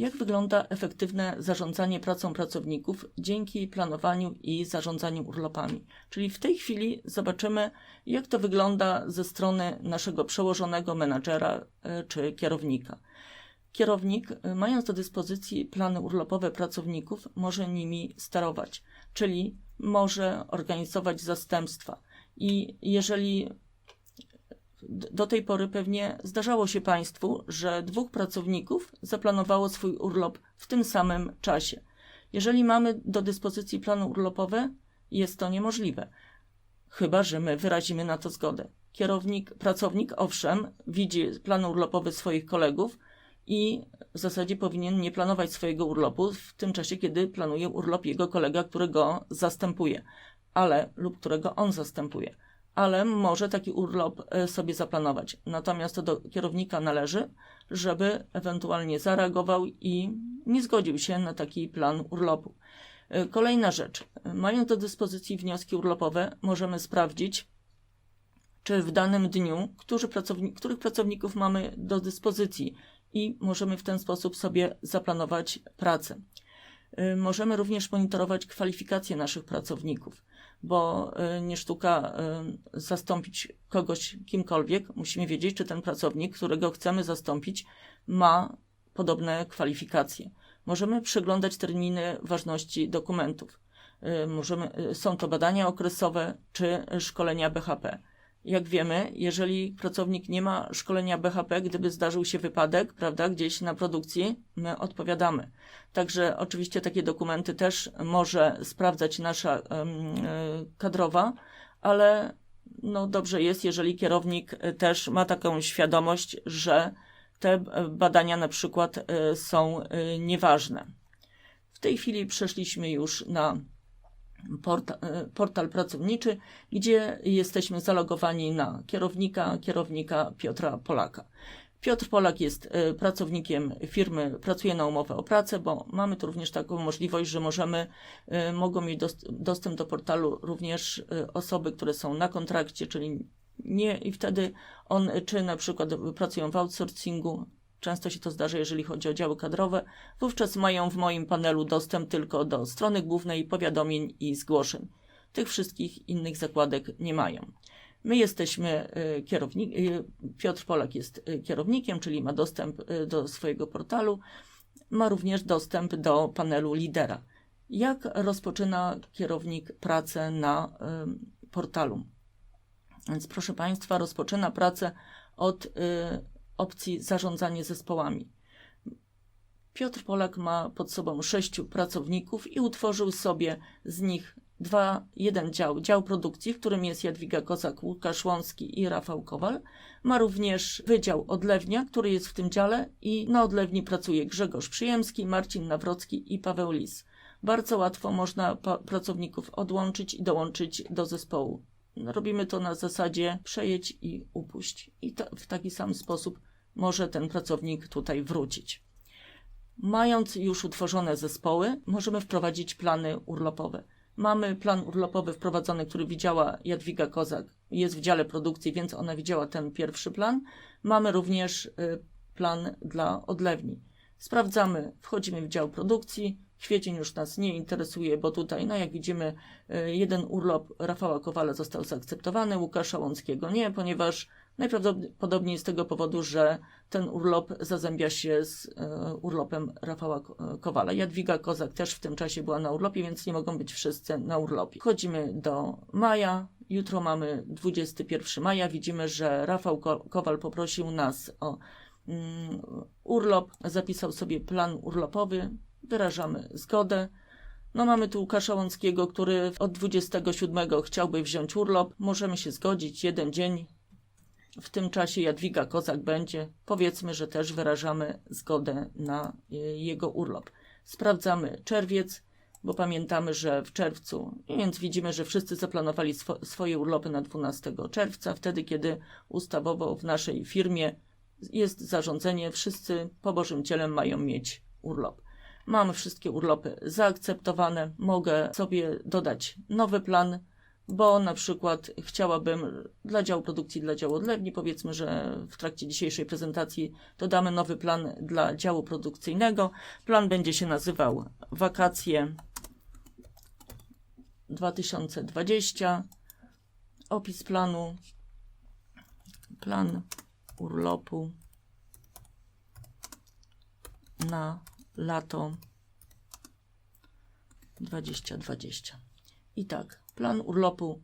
Jak wygląda efektywne zarządzanie pracą pracowników dzięki planowaniu i zarządzaniu urlopami? Czyli w tej chwili zobaczymy, jak to wygląda ze strony naszego przełożonego menadżera e, czy kierownika. Kierownik, e, mając do dyspozycji plany urlopowe pracowników, może nimi sterować, czyli może organizować zastępstwa. I jeżeli do tej pory pewnie zdarzało się Państwu, że dwóch pracowników zaplanowało swój urlop w tym samym czasie. Jeżeli mamy do dyspozycji plany urlopowe, jest to niemożliwe, chyba że my wyrazimy na to zgodę. Kierownik, pracownik, owszem, widzi plan urlopowy swoich kolegów i w zasadzie powinien nie planować swojego urlopu w tym czasie, kiedy planuje urlop jego kolega, który go zastępuje, ale lub którego on zastępuje ale może taki urlop e, sobie zaplanować. Natomiast to do kierownika należy, żeby ewentualnie zareagował i nie zgodził się na taki plan urlopu. E, Kolejna rzecz. Mając do dyspozycji wnioski urlopowe, możemy sprawdzić, czy w danym dniu, pracowni- których pracowników mamy do dyspozycji i możemy w ten sposób sobie zaplanować pracę. Y, Możemy również monitorować kwalifikacje naszych pracowników, bo y, nie sztuka y, zastąpić kogoś kimkolwiek. Musimy wiedzieć, czy ten pracownik, którego chcemy zastąpić, ma podobne kwalifikacje. Możemy przeglądać terminy ważności dokumentów. Możemy, są to badania okresowe czy szkolenia BHP. Jak wiemy, jeżeli pracownik nie ma szkolenia BHP, gdyby zdarzył się wypadek, prawda, gdzieś na produkcji, my odpowiadamy. Także oczywiście takie dokumenty też może sprawdzać nasza e, kadrowa, ale no dobrze jest, jeżeli kierownik e, też ma taką świadomość, że te e, badania na przykład są nieważne. W tej chwili przeszliśmy już na porta, e, portal pracowniczy, gdzie jesteśmy zalogowani na kierownika, kierownika Piotra Polaka. Piotr Polak jest e, pracownikiem firmy, pracuje na umowę o pracę, bo mamy tu również taką możliwość, że możemy, e, mogą mieć dost, dostęp do portalu również osoby, które są na kontrakcie, czyli nie, i wtedy on, czy na przykład pracują w outsourcingu, często się to zdarza, jeżeli chodzi o działy kadrowe, wówczas mają w moim panelu dostęp tylko do strony głównej, powiadomień i zgłoszeń. Tych wszystkich innych zakładek nie mają. My jesteśmy y, kierownik, y, Piotr Polak jest y, kierownikiem, czyli ma dostęp do swojego portalu, ma również dostęp do panelu lidera. Jak rozpoczyna kierownik pracę na portalu? Więc proszę Państwa, rozpoczyna pracę od opcji zarządzanie zespołami. Piotr Polak ma pod sobą sześciu pracowników i utworzył sobie z nich dwa, jeden dział, dział produkcji, w którym jest Jadwiga Kozak, Łukasz Łącki i Rafał Kowal. Ma również wydział odlewnia, który jest w tym dziale i na odlewni pracuje Grzegorz Przyjemski, Marcin Nawrocki i Paweł Lis. Bardzo łatwo można pracowników odłączyć i dołączyć do zespołu. Robimy to na zasadzie przejedź i upuść. I to, w taki sam sposób może ten pracownik tutaj wrócić. Mając już utworzone zespoły, możemy wprowadzić plany urlopowe. Mamy plan urlopowy wprowadzony, który widziała Jadwiga Kozak. Jest w dziale produkcji, więc ona widziała ten pierwszy plan. Mamy również y, plan dla odlewni. Sprawdzamy, wchodzimy w dział produkcji. Kwiecień już nas nie interesuje, bo tutaj, no jak widzimy, y, jeden urlop Rafała Kowala został zaakceptowany, Łukasza Łąckiego nie, ponieważ najprawdopodobniej z tego powodu, że ten urlop zazębia się z y, urlopem Rafała Ko- Kowala. Jadwiga Kozak też w tym czasie była na urlopie, więc nie mogą być wszyscy na urlopie. Wchodzimy do maja. Jutro mamy 21 maja. Widzimy, że Rafał Ko- Kowal poprosił nas o mm, urlop, zapisał sobie plan urlopowy, wyrażamy zgodę. No mamy tu Łukasza Łąckiego, który od 27 chciałby wziąć urlop. Możemy się zgodzić, jeden dzień. W tym czasie Jadwiga Kozak będzie. Powiedzmy, że też wyrażamy zgodę na y, jego urlop. Sprawdzamy czerwiec, bo pamiętamy, że w czerwcu, więc widzimy, że wszyscy zaplanowali swo- swoje urlopy na 12 czerwca, wtedy kiedy ustawowo w naszej firmie jest zarządzenie, wszyscy po Bożym Cielem mają mieć urlop. Mamy wszystkie urlopy zaakceptowane. Mogę sobie dodać nowy plan bo na przykład chciałabym dla działu produkcji, dla działu odlewni, powiedzmy, że w trakcie dzisiejszej prezentacji dodamy nowy plan dla działu produkcyjnego. Plan będzie się nazywał Wakacje 2020. Opis planu. Plan urlopu na lato 2020. I tak, plan urlopu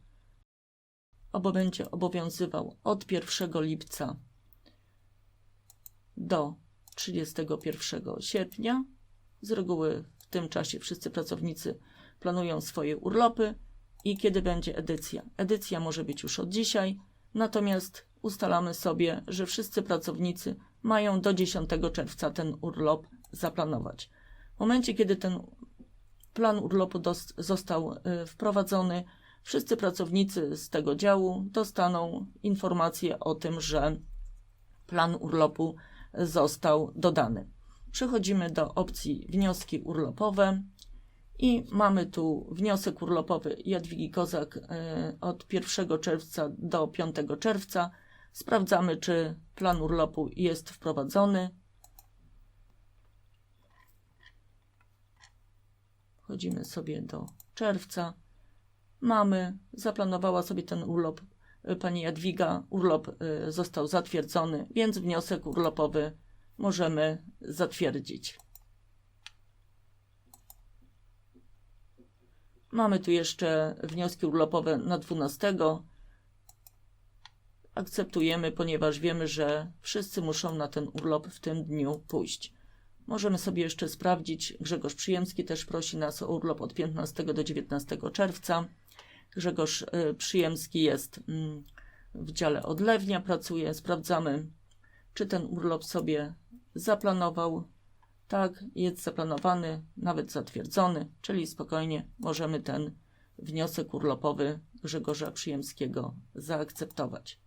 obo będzie obowiązywał od 1 lipca do 31 sierpnia. Z reguły w tym czasie wszyscy pracownicy planują swoje urlopy i kiedy będzie edycja. Edycja może być już od dzisiaj, natomiast ustalamy sobie, że wszyscy pracownicy mają do 10 czerwca ten urlop zaplanować. W momencie, kiedy ten plan urlopu został y, wprowadzony, wszyscy pracownicy z tego działu dostaną informację o tym, że plan urlopu został dodany. Przechodzimy do opcji wnioski urlopowe i mamy tu wniosek urlopowy Jadwigi Kozak y, od 1 czerwca do 5 czerwca. Sprawdzamy, czy plan urlopu jest wprowadzony. Wchodzimy sobie do czerwca. Mamy, zaplanowała sobie ten urlop y, pani Jadwiga. Urlop y, został zatwierdzony, więc wniosek urlopowy możemy zatwierdzić. Mamy tu jeszcze wnioski urlopowe na 12. Akceptujemy, ponieważ wiemy, że wszyscy muszą na ten urlop w tym dniu pójść. Możemy sobie jeszcze sprawdzić. Grzegorz Przyjemski też prosi nas o urlop od 15 do 19 czerwca. Grzegorz y, Przyjemski jest mm, w dziale odlewnia, pracuje. Sprawdzamy, czy ten urlop sobie zaplanował. Tak, jest zaplanowany, nawet zatwierdzony, czyli spokojnie możemy ten wniosek urlopowy Grzegorza Przyjemskiego zaakceptować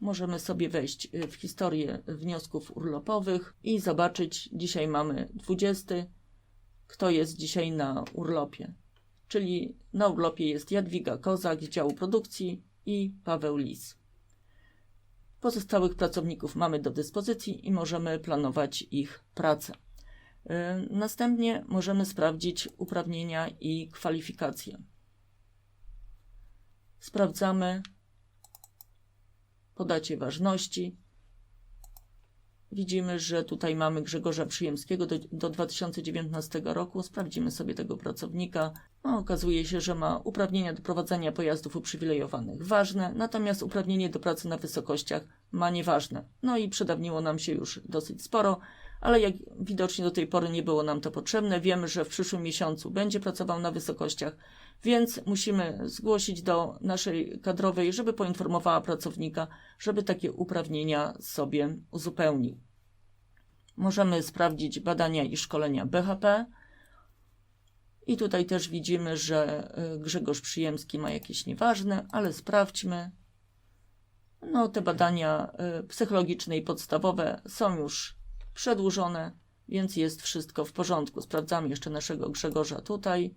możemy sobie wejść y, w historię wniosków urlopowych i zobaczyć, dzisiaj mamy 20, kto jest dzisiaj na urlopie. Czyli na urlopie jest Jadwiga Kozak z działu produkcji i Paweł Lis. Pozostałych pracowników mamy do dyspozycji i możemy planować ich pracę. Y, następnie możemy sprawdzić uprawnienia i kwalifikacje. Sprawdzamy po dacie ważności. Widzimy, że tutaj mamy Grzegorza Przyjemskiego do, do 2019 roku. Sprawdzimy sobie tego pracownika. No, okazuje się, że ma uprawnienia do prowadzenia pojazdów uprzywilejowanych ważne, natomiast uprawnienie do pracy na wysokościach ma nieważne. No i przedawniło nam się już dosyć sporo, ale jak widocznie do tej pory nie było nam to potrzebne. Wiemy, że w przyszłym miesiącu będzie pracował na wysokościach, więc musimy zgłosić do naszej kadrowej, żeby poinformowała pracownika, żeby takie uprawnienia sobie uzupełnił. Możemy sprawdzić badania i szkolenia BHP. I tutaj też widzimy, że y, Grzegorz Przyjemski ma jakieś nieważne, ale sprawdźmy. No, te badania y, psychologiczne i podstawowe są już przedłużone, więc jest wszystko w porządku. Sprawdzamy jeszcze naszego Grzegorza tutaj.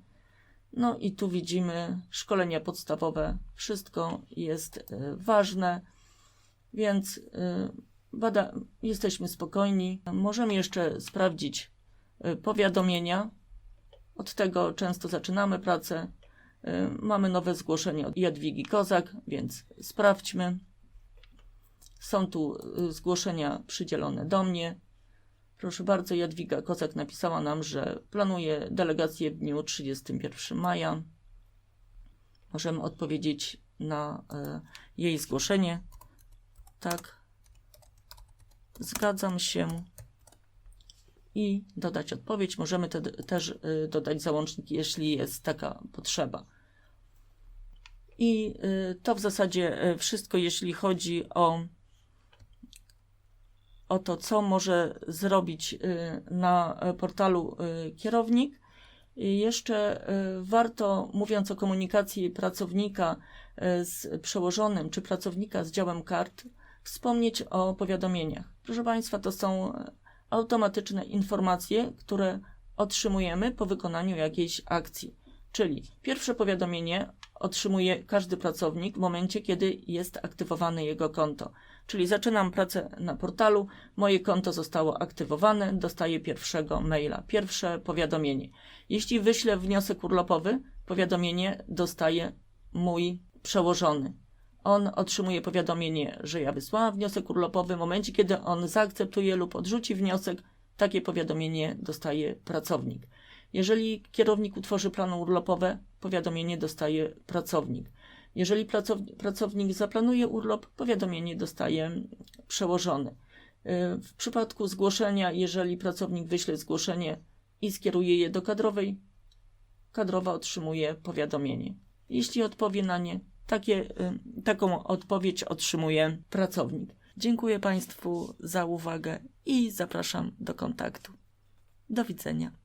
No i tu widzimy szkolenia podstawowe. Wszystko jest y, ważne, więc y, bada, jesteśmy spokojni. Możemy jeszcze sprawdzić y, powiadomienia. Od tego często zaczynamy pracę. Mamy nowe zgłoszenie od Jadwigi Kozak, więc sprawdźmy. Są tu zgłoszenia przydzielone do mnie. Proszę bardzo, Jadwiga Kozak napisała nam, że planuje delegację w dniu 31 maja. Możemy odpowiedzieć na e, jej zgłoszenie. Tak, zgadzam się. I dodać odpowiedź. Możemy te, też e, dodać załącznik, jeśli jest taka potrzeba. I e, to w zasadzie wszystko, jeśli chodzi o o to, co może zrobić y, na portalu y, kierownik. Jeszcze y, warto, mówiąc o komunikacji pracownika z przełożonym czy pracownika z działem kart, wspomnieć o powiadomieniach. Proszę Państwa, to są automatyczne informacje, które otrzymujemy po wykonaniu jakiejś akcji. Czyli pierwsze powiadomienie otrzymuje każdy pracownik w momencie, kiedy jest aktywowane jego konto. Czyli zaczynam pracę na portalu, moje konto zostało aktywowane, dostaję pierwszego maila, pierwsze powiadomienie. Jeśli wyślę wniosek urlopowy, powiadomienie dostaje mój przełożony. On otrzymuje powiadomienie, że ja wysłałam wniosek urlopowy. W momencie, kiedy on zaakceptuje lub odrzuci wniosek, takie powiadomienie dostaje pracownik. Jeżeli kierownik utworzy plany urlopowe, powiadomienie dostaje pracownik. Jeżeli pracownik, zaplanuje urlop, powiadomienie dostaje przełożony. Y, W przypadku zgłoszenia, jeżeli pracownik wyśle zgłoszenie i skieruje je do kadrowej, kadrowa otrzymuje powiadomienie. Jeśli odpowie na nie, takie, y, taką odpowiedź otrzymuje pracownik. Dziękuję Państwu za uwagę i zapraszam do kontaktu. Do widzenia.